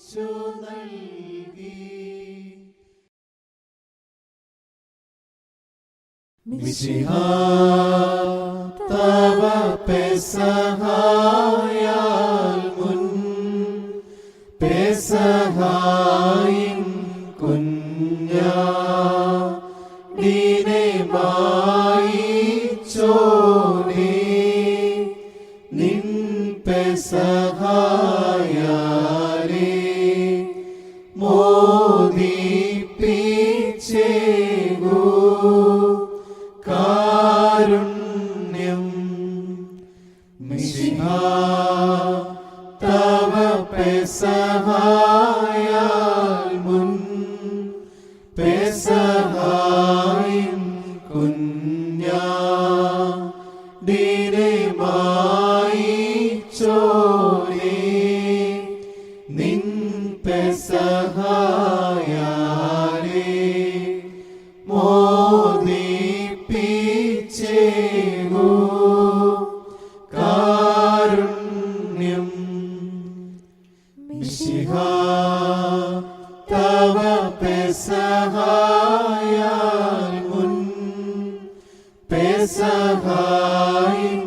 ഈശോ നൽകി. മിശിഹ തവ പെസഹായാൽ മുൻ. പെസഹായിൻ കുഞ്ഞ. ദീനെ മായി ചോനെ നിൻ പെസഹായ തവ പെസഹായാൽ മുൻ പെസഹായിൻ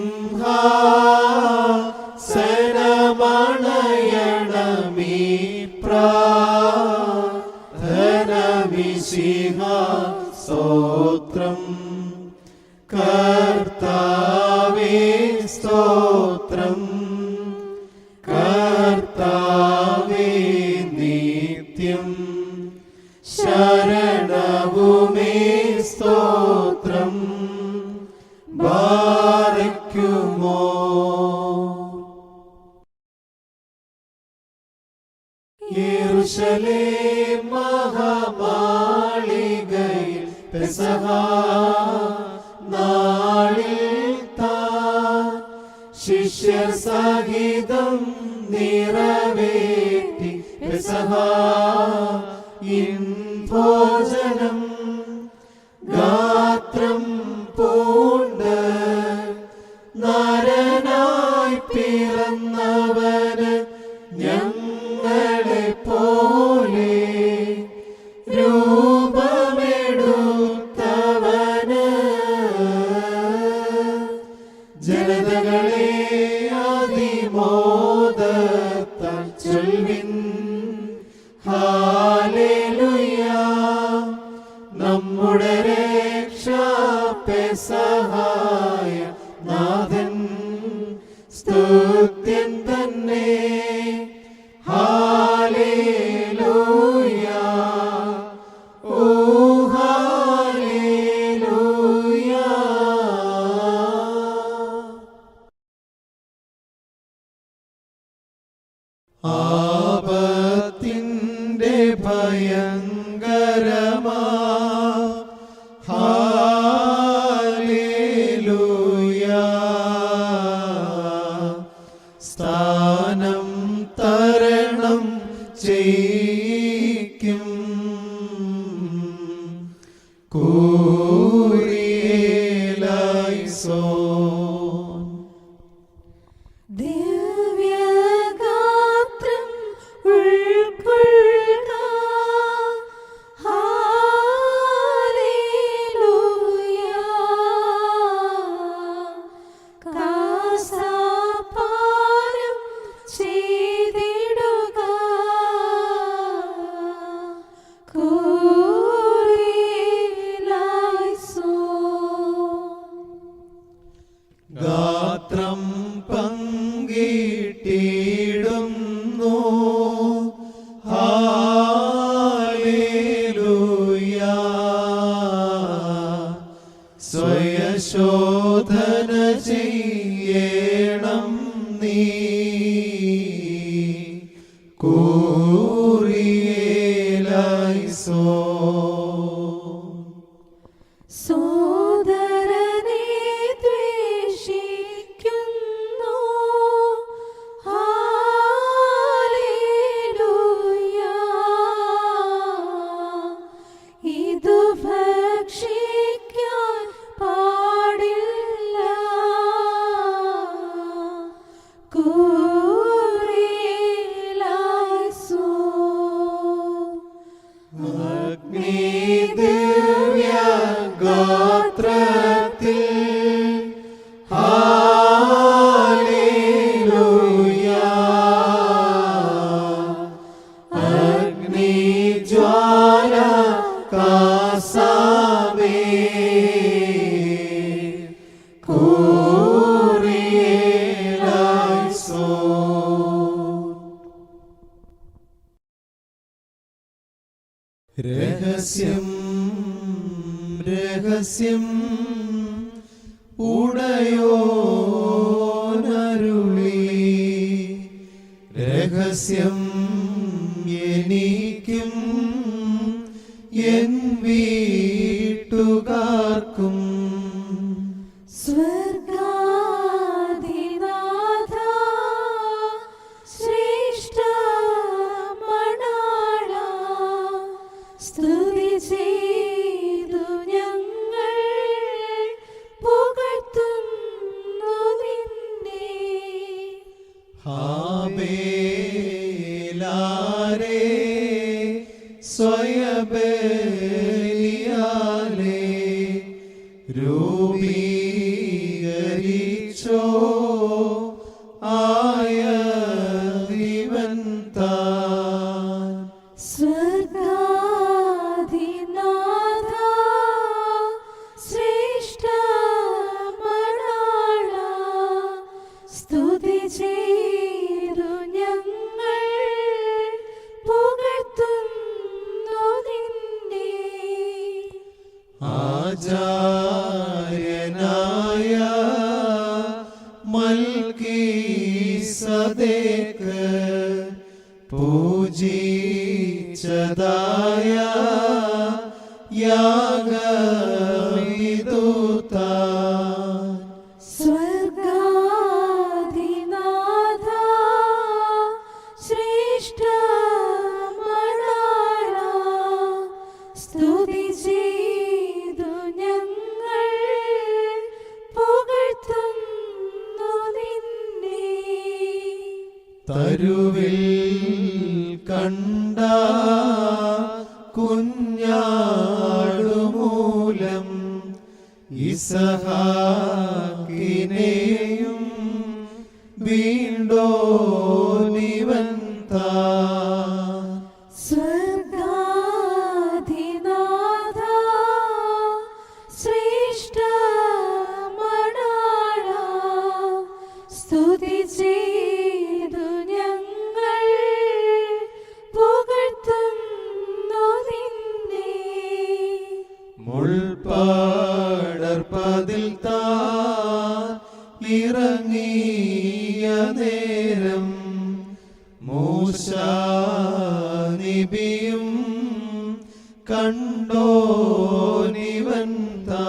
സിംഹാസനമണയണമീ പ്രാധനമിശിഹ സ്തോത്രം കർത്താവേ സ്തോത്രം. കർത്താവേ നിത്യം. ശരണവുമേ സ്തോത്രം. യെരൂശലേ മഹാമാളികയിൽ പെസഹ നാളിൽ താൻ ശിഷ്യർ സഹിതം നിറവേറ്റി പെസഹ ഇൻ ജനതകളെ അതിമോദത്താൽ ചൊൽവിൻ ചെയ്യിക്കും പരിശോധന രഹസ്യം ഉടയോനരുളി. രഹസ്യം എനിക്കും എൻ വീട്ടുകാർക്കും आजा Do Dubi. മുൾപ്പാടർപ്പതിൽ താൻ നിറങ്ങിയ നേരം മൂശാനിബിയും കണ്ടോ നിവൻ താ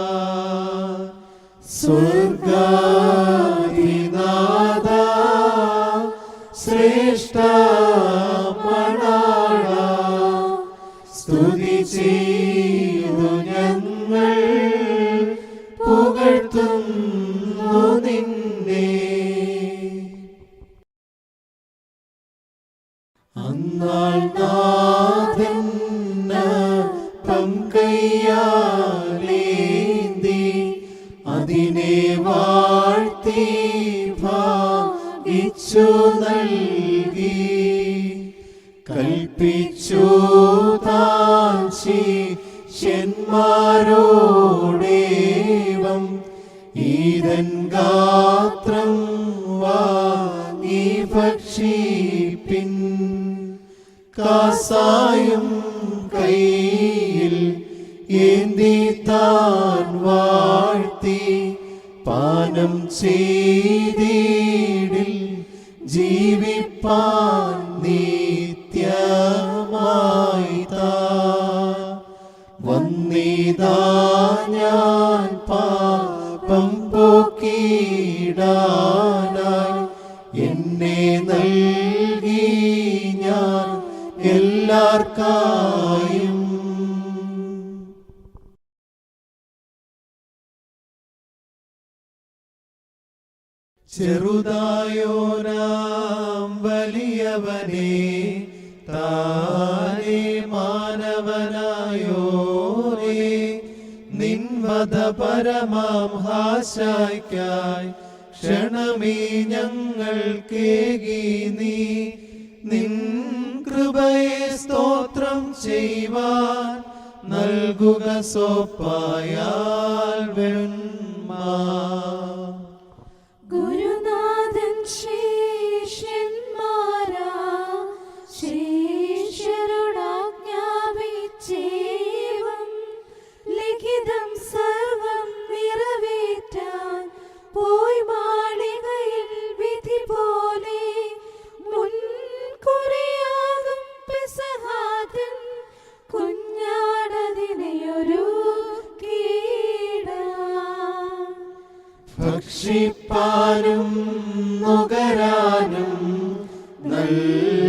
സ്വർഗാധിനാഥ ശ്രേഷ്ഠ മണാള സ്തുതി ചെയ്യ വാഴ്ത്തി ഭാഗിച്ചു നൽകി. കൽപ്പിച്ചു താശി ഷന്മാരോടേവം ഈതൻ ഗാത്രം വാങ്ങി ഭക്ഷിപ്പിൻ. കാസായും കയ്യിൽ ഏന്തി താൻ ചെയ്തിടിൽ ജീവിപ്പാൻ നിത്യമായി വന്നിതാ ഞാൻ പാപം പോക്കിടാനായി എന്നെ നൽകി ഞാൻ എല്ലാർക്കാ എല്ലാവർക്കായും ചെറുതായോനാം വലിയവനെ താനേ മാനവനായോരേ നിൻവത പരമാം ഹാശായ്ക്കായി ക്ഷണമേ ഞങ്ങൾ കേകി നീ. നിൻ കൃപയെ സ്തോത്രം ചെയ്യുവാൻ നൽകുക സോപ്പായാൽ വെൺമാ നൽകി